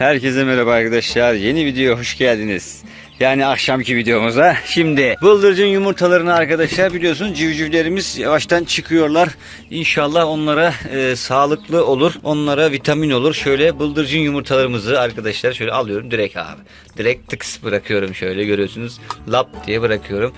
Herkese merhaba arkadaşlar. Yeni videoya hoş geldiniz. Yani akşamki videomuza. Şimdi bıldırcın yumurtalarını arkadaşlar biliyorsunuz civcivlerimiz yavaştan çıkıyorlar. İnşallah onlara e, sağlıklı olur. Onlara vitamin olur. Şöyle bıldırcın yumurtalarımızı arkadaşlar şöyle alıyorum direkt abi. Direkt tıks bırakıyorum şöyle görüyorsunuz. Lap diye bırakıyorum.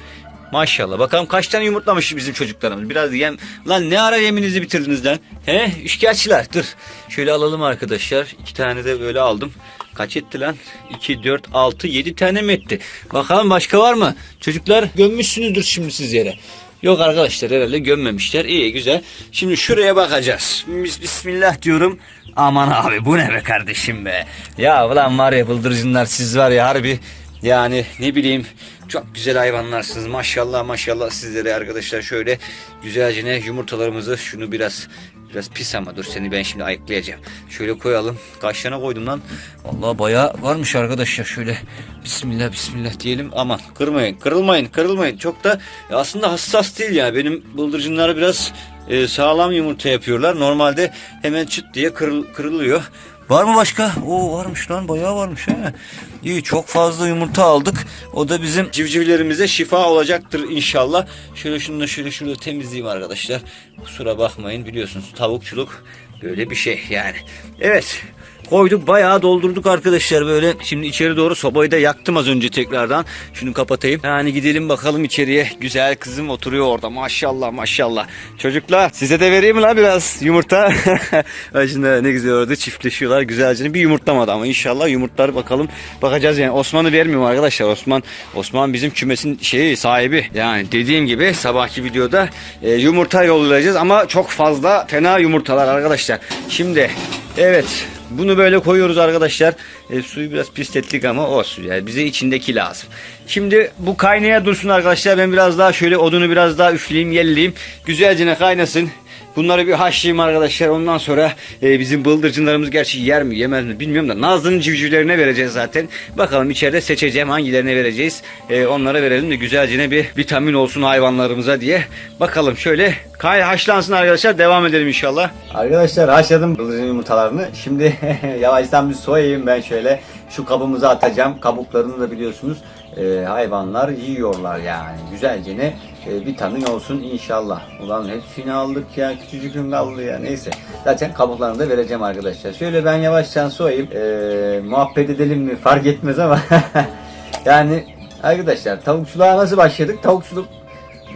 Maşallah. Bakalım kaç tane yumurtlamış bizim çocuklarımız. Biraz yem. Lan ne ara yeminizi bitirdiniz lan? He? Üçkağıtçılar. Dur. Şöyle alalım arkadaşlar. İki tane de böyle aldım. Kaç etti lan? 2, 4, 6, 7 tane mi etti? Bakalım başka var mı? Çocuklar gömmüşsünüzdür şimdi siz yere. Yok arkadaşlar herhalde gömmemişler. İyi güzel. Şimdi şuraya bakacağız. Bis- Bismillah diyorum. Aman abi bu ne be kardeşim be. Ya ulan var ya bıldırcınlar siz var ya harbi yani ne bileyim çok güzel hayvanlarsınız. Maşallah maşallah sizlere arkadaşlar şöyle güzelce ne yumurtalarımızı şunu biraz biraz pis ama dur seni ben şimdi ayıklayacağım. Şöyle koyalım. Kaç tane koydum lan? Vallahi bayağı varmış arkadaşlar. Şöyle bismillah bismillah diyelim. Aman kırmayın kırılmayın kırılmayın. Çok da ya aslında hassas değil ya. Benim bıldırcınlar biraz e, sağlam yumurta yapıyorlar. Normalde hemen çıt diye kırıl, kırılıyor. Var mı başka? Oo varmış lan bayağı varmış ha. İyi çok fazla yumurta aldık. O da bizim civcivlerimize şifa olacaktır inşallah. Şöyle şunu da şöyle şurada temizleyeyim arkadaşlar. Kusura bakmayın biliyorsunuz tavukçuluk böyle bir şey yani. Evet koyduk bayağı doldurduk arkadaşlar böyle. Şimdi içeri doğru sobayı da yaktım az önce tekrardan. Şunu kapatayım. Yani gidelim bakalım içeriye. Güzel kızım oturuyor orada maşallah maşallah. Çocuklar size de vereyim lan biraz yumurta? Şimdi ne güzel orada çiftleşiyorlar güzelce. Bir yumurtlamadı ama inşallah yumurtlar bakalım. Bakacağız yani Osman'ı vermiyorum arkadaşlar. Osman Osman bizim kümesin şeyi sahibi. Yani dediğim gibi sabahki videoda e, yumurta yollayacağız ama çok fazla fena yumurtalar arkadaşlar. Şimdi evet bunu böyle koyuyoruz arkadaşlar. E, suyu biraz pislettik ama olsun yani bize içindeki lazım. Şimdi bu kaynaya dursun arkadaşlar. Ben biraz daha şöyle odunu biraz daha üfleyeyim, yelleyeyim. Güzelce kaynasın. Bunları bir haşlayayım arkadaşlar. Ondan sonra e, bizim bıldırcınlarımız gerçi yer mi yemez mi bilmiyorum da Nazlı'nın civcivlerine vereceğiz zaten. Bakalım içeride seçeceğim hangilerine vereceğiz. E, onlara verelim de güzelce bir vitamin olsun hayvanlarımıza diye. Bakalım şöyle kay haşlansın arkadaşlar. Devam edelim inşallah. Arkadaşlar haşladım bıldırcın yumurtalarını. Şimdi yavaştan bir soyayım ben şöyle. Şu kabımıza atacağım. Kabuklarını da biliyorsunuz e, hayvanlar yiyorlar yani. Güzelce ne e, vitamin olsun inşallah. Ulan hepsini aldık ya. Küçücük kaldı ya. Neyse. Zaten kabuklarını da vereceğim arkadaşlar. Şöyle ben yavaştan soyayım. E, muhabbet edelim mi fark etmez ama. yani arkadaşlar tavukçuluğa nasıl başladık? Tavukçuluk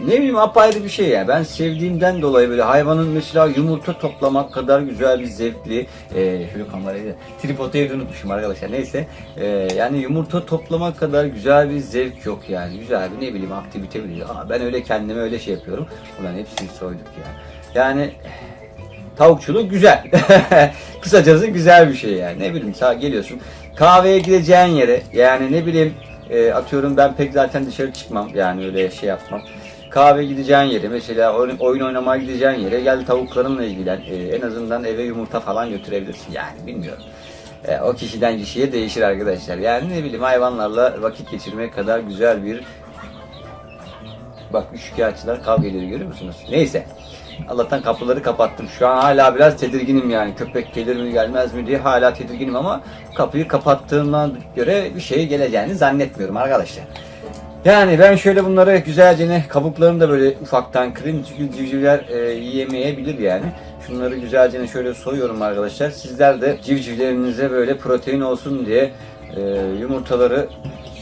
ne bileyim apayrı bir şey ya. Ben sevdiğimden dolayı böyle hayvanın mesela yumurta toplamak kadar güzel bir zevkli. Ee, şöyle kamerayı da unutmuşum arkadaşlar. Neyse. Ee, yani yumurta toplamak kadar güzel bir zevk yok yani. Güzel bir ne bileyim aktivite bir. Aa, ben öyle kendime öyle şey yapıyorum. Ulan hepsini soyduk ya. Yani tavukçuluk güzel. Kısacası güzel bir şey yani. Ne bileyim sağ geliyorsun. Kahveye gideceğin yere yani ne bileyim e, atıyorum ben pek zaten dışarı çıkmam yani öyle şey yapmam. Kahve gideceğin yere mesela oyun, oynamaya gideceğin yere gel tavuklarınla ilgilen. E, en azından eve yumurta falan götürebilirsin yani bilmiyorum. E, o kişiden kişiye değişir arkadaşlar. Yani ne bileyim hayvanlarla vakit geçirmek kadar güzel bir Bak üçkağıtçılar kavgaları görüyor musunuz? Neyse. Allah'tan kapıları kapattım. Şu an hala biraz tedirginim yani. Köpek gelir mi gelmez mi diye hala tedirginim ama kapıyı kapattığımdan göre bir şey geleceğini zannetmiyorum arkadaşlar. Yani ben şöyle bunları güzelce ne kabuklarını da böyle ufaktan kırayım çünkü civcivler e, yiyemeyebilir yani. Şunları güzelce şöyle soyuyorum arkadaşlar. Sizler de civcivlerinize böyle protein olsun diye e, yumurtaları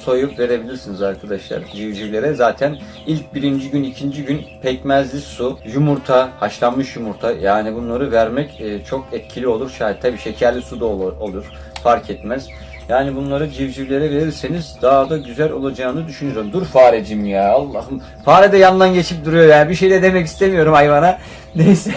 soyup verebilirsiniz arkadaşlar civcivlere. Zaten ilk birinci gün, ikinci gün pekmezli su, yumurta, haşlanmış yumurta yani bunları vermek e, çok etkili olur. Şayet tabii şekerli su da olur, olur fark etmez. Yani bunları civcivlere verirseniz daha da güzel olacağını düşünüyorum. Dur farecim ya Allah'ım. Fare de yandan geçip duruyor ya. Bir şey de demek istemiyorum hayvana. Neyse.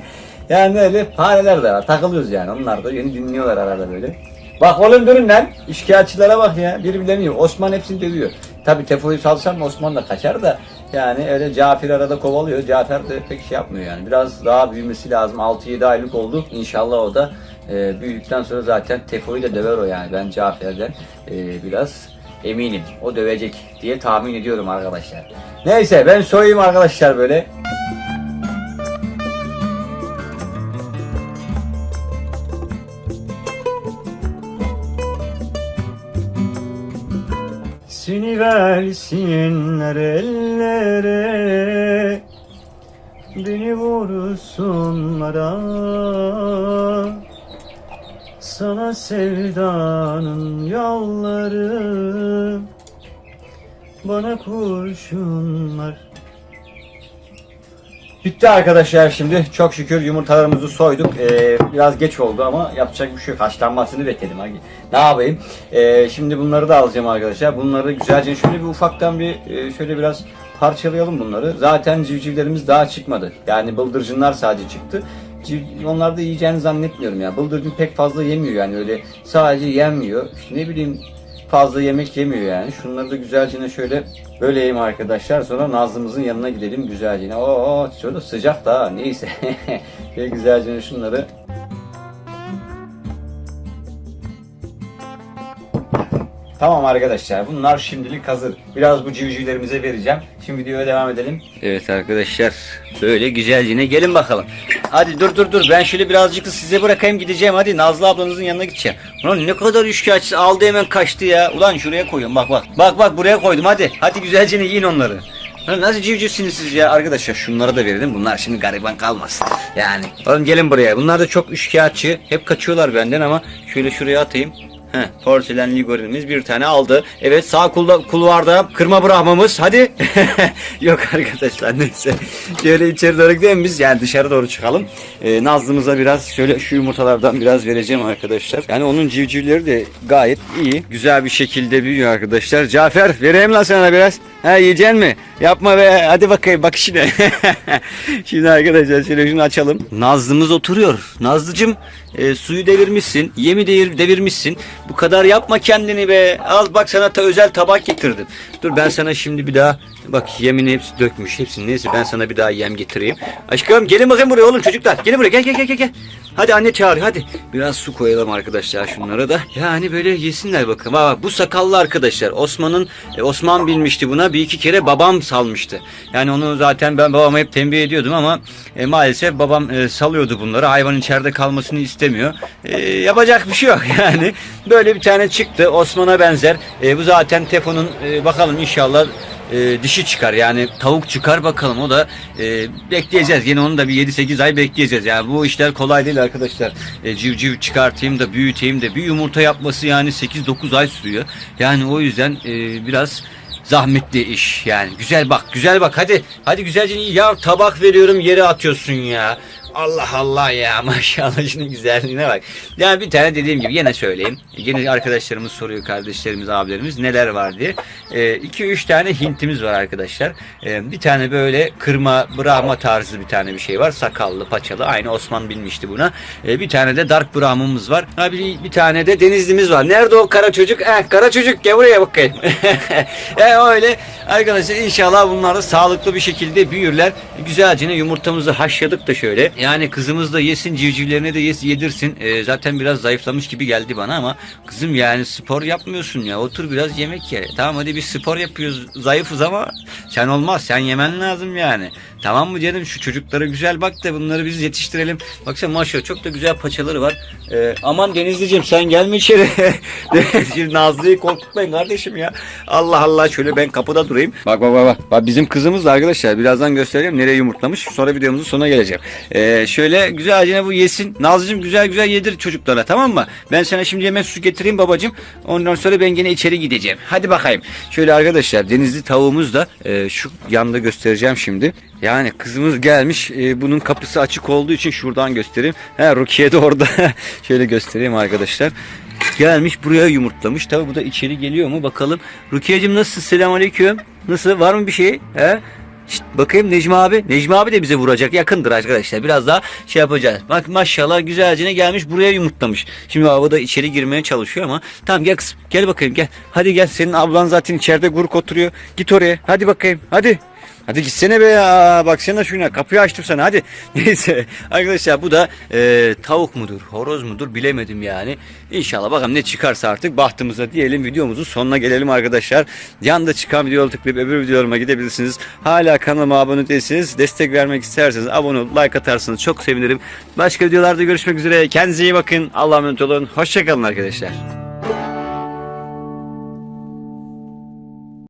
yani öyle fareler de var. Takılıyoruz yani. Onlar da yeni dinliyorlar arada böyle. Bak oğlum durun lan. İşkağıtçılara bak ya. Birbirlerini yiyor. Osman hepsini dövüyor. Tabi Tefo'yu salsam Osman da kaçar da. Yani öyle Cafer arada kovalıyor. Cafer de pek şey yapmıyor yani. Biraz daha büyümesi lazım. 6-7 aylık oldu. İnşallah o da e, büyüdükten sonra zaten Tefo'yu da döver o yani. Ben Cafer'den e, biraz eminim. O dövecek diye tahmin ediyorum arkadaşlar. Neyse ben soyayım arkadaşlar böyle. Seni versinler ellere Beni vursunlar ah. Sana sevdanın yolları Bana kurşunlar Bitti arkadaşlar şimdi. Çok şükür yumurtalarımızı soyduk. Ee, biraz geç oldu ama yapacak bir şey yok. Haşlanmasını bekledim. Ne yapayım? Ee, şimdi bunları da alacağım arkadaşlar. Bunları güzelce şöyle bir ufaktan bir e, şöyle biraz parçalayalım bunları. Zaten civcivlerimiz daha çıkmadı. Yani bıldırcınlar sadece çıktı. Civ- Onlar da yiyeceğini zannetmiyorum ya. Bıldırcın pek fazla yemiyor yani öyle sadece yenmiyor. İşte ne bileyim fazla yemek yemiyor yani. Şunları da güzelce şöyle böleyim arkadaşlar. Sonra Nazlı'mızın yanına gidelim güzelce. Oo şöyle sıcak da neyse. şöyle güzelce şunları Tamam arkadaşlar bunlar şimdilik hazır. Biraz bu civcivlerimize vereceğim. Şimdi videoya devam edelim. Evet arkadaşlar böyle güzelce gelin bakalım. Hadi dur dur dur ben şöyle birazcık da size bırakayım gideceğim. Hadi Nazlı ablanızın yanına gideceğim. Ulan ne kadar üçkağıtçı aldı hemen kaçtı ya. Ulan şuraya koyuyorum bak bak. Bak bak buraya koydum hadi. Hadi güzelce yiyin onları. Lan nasıl civcivsiniz siz ya arkadaşlar şunları da verelim bunlar şimdi gariban kalmasın yani oğlum gelin buraya bunlar da çok üçkağıtçı hep kaçıyorlar benden ama şöyle şuraya atayım Heh, porselen ligorinimiz bir tane aldı. Evet sağ kulda, kulvarda kırma brahmamız. Hadi. Yok arkadaşlar neyse. Şöyle içeri doğru gidelim biz. Yani dışarı doğru çıkalım. Ee, Nazlı'mıza biraz şöyle şu yumurtalardan biraz vereceğim arkadaşlar. Yani onun civcivleri de gayet iyi. Güzel bir şekilde büyüyor arkadaşlar. Cafer vereyim lan sana biraz. Ha yiyeceksin mi? Yapma be. Hadi bakayım bak işine. Şimdi arkadaşlar şöyle şunu açalım. Nazlı'mız oturuyor. Nazlıcım e, suyu devirmişsin. Yemi devir, devirmişsin. Bu kadar yapma kendini be. Al bak sana ta özel tabak getirdim. Dur ben sana şimdi bir daha bak yemini hepsi dökmüş. Hepsini neyse ben sana bir daha yem getireyim. Aşkım gelin bakayım buraya oğlum çocuklar. Gelin buraya gel gel gel gel. Hadi anne çağır hadi. Biraz su koyalım arkadaşlar şunlara da. Yani böyle yesinler bakın. Bak, bak bu sakallı arkadaşlar. Osman'ın e, Osman bilmişti buna. Bir iki kere babam salmıştı. Yani onu zaten ben babama hep tembih ediyordum ama e, maalesef babam e, salıyordu bunları. Hayvan içeride kalmasını istemiyor. E, yapacak bir şey yok yani. Böyle bir tane çıktı. Osman'a benzer. E, bu zaten Tefo'nun e, bakalım inşallah e, dişi çıkar. Yani tavuk çıkar bakalım o da e, bekleyeceğiz. Yine onu da bir 7-8 ay bekleyeceğiz. Yani bu işler kolay değil arkadaşlar. E, civciv çıkartayım da büyüteyim de bir yumurta yapması yani 8-9 ay sürüyor. Yani o yüzden e, biraz zahmetli iş. Yani güzel bak güzel bak. Hadi hadi güzelce ya tabak veriyorum yere atıyorsun ya Allah Allah ya maşallah şunun güzelliğine bak. Yani bir tane dediğim gibi yine söyleyeyim. Yine arkadaşlarımız soruyor kardeşlerimiz abilerimiz neler var diye. 2-3 tane hintimiz var arkadaşlar. Ee, bir tane böyle kırma brahma tarzı bir tane bir şey var. Sakallı paçalı aynı Osman bilmişti buna. Ee, bir tane de dark brahmamız var. Ha, bir, bir tane de denizlimiz var. Nerede o kara çocuk? Eh, kara çocuk gel buraya bakayım. e, öyle arkadaşlar inşallah bunlar da sağlıklı bir şekilde büyürler. Güzelce yumurtamızı haşladık da şöyle. Yani kızımız da yesin civcivlerine de yes, yedirsin. Ee, zaten biraz zayıflamış gibi geldi bana ama kızım yani spor yapmıyorsun ya. Otur biraz yemek ye. Tamam hadi bir spor yapıyoruz. Zayıfız ama sen olmaz. Sen yemen lazım yani. Tamam mı canım şu çocuklara güzel bak da bunları biz yetiştirelim. Baksana maşallah çok da güzel paçaları var. Ee, aman Denizli'cim sen gelme içeri. Şimdi Nazlı'yı korkutmayın kardeşim ya. Allah Allah şöyle ben kapıda durayım. Bak bak bak. bak. bizim kızımız da arkadaşlar birazdan göstereceğim nereye yumurtlamış. Sonra videomuzun sonuna geleceğim. Ee, şöyle güzelce bu yesin. Nazlı'cım güzel güzel yedir çocuklara tamam mı? Ben sana şimdi yemek su getireyim babacığım. Ondan sonra ben gene içeri gideceğim. Hadi bakayım. Şöyle arkadaşlar denizli tavuğumuz da e, şu yanda göstereceğim şimdi. Yani kızımız gelmiş. e, bunun kapısı açık olduğu için şuradan göstereyim. He Rukiye de orada. Şöyle göstereyim arkadaşlar. Gelmiş buraya yumurtlamış. Tabi bu da içeri geliyor mu bakalım. Rukiye'cim nasılsın? Selamünaleyküm. Nasıl? Var mı bir şey? He? Şşt, bakayım Necmi abi. Necmi abi de bize vuracak. Yakındır arkadaşlar. Biraz daha şey yapacağız. Bak maşallah güzelce gelmiş buraya yumurtlamış. Şimdi baba da içeri girmeye çalışıyor ama. Tamam gel kızım. Gel bakayım gel. Hadi gel. Senin ablan zaten içeride guruk oturuyor. Git oraya. Hadi bakayım. Hadi. Hadi gitsene be ya. Baksana şuna. Kapıyı açtım sana. Hadi. Neyse. Arkadaşlar bu da e, tavuk mudur? Horoz mudur? Bilemedim yani. İnşallah bakalım ne çıkarsa artık bahtımıza diyelim. Videomuzun sonuna gelelim arkadaşlar. Yanda çıkan videoları tıklayıp öbür videolarıma gidebilirsiniz. Hala kanalıma abone değilseniz destek vermek isterseniz abone olup like atarsanız çok sevinirim. Başka videolarda görüşmek üzere. Kendinize iyi bakın. Allah'a emanet olun. Hoşçakalın arkadaşlar.